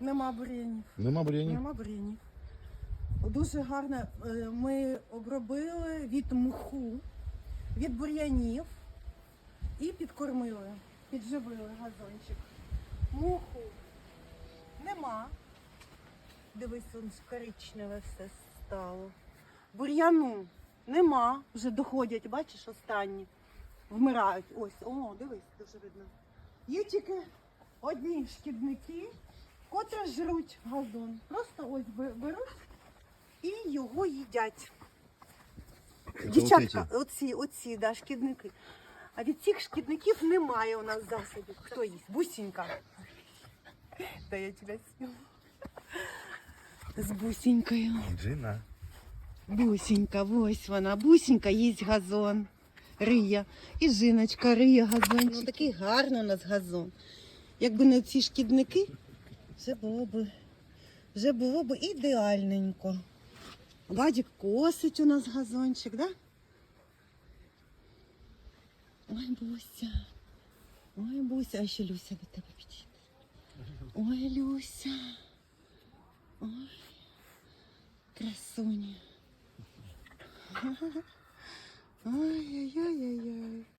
Нема бур'янів. Нема бур'янів? Нема бур'янів. Дуже гарно е, ми обробили від муху, від бур'янів і підкормили, підживили газончик. Муху нема. Дивись, он коричневе все стало. Бур'яну нема. Вже доходять, бачиш, останні. Вмирають. Ось, о, дивись, дуже видно. Є тільки одні шкідники, котрі жруть газон. Просто ось беруть і його їдять. Дівчатка, оці, оці, да, шкідники. А від цих шкідників немає у нас засобів. Хто їсть? Бусінька. Та я тебе сніла. З бусінькою. Джина. Бусінька, ось вона. Бусінька їсть газон. Риє. І жіночка риє газон. Ну такий гарний у нас газон. Якби не ці шкідники, вже було б, вже було б ідеальненько. Вадик косить у нас газончик, да? Ой, Буся. Ой, Буся, а ще Люся до тебе підійде. Ой, Люся. Ой, красуня. Ой-ой-ой-ой-ой.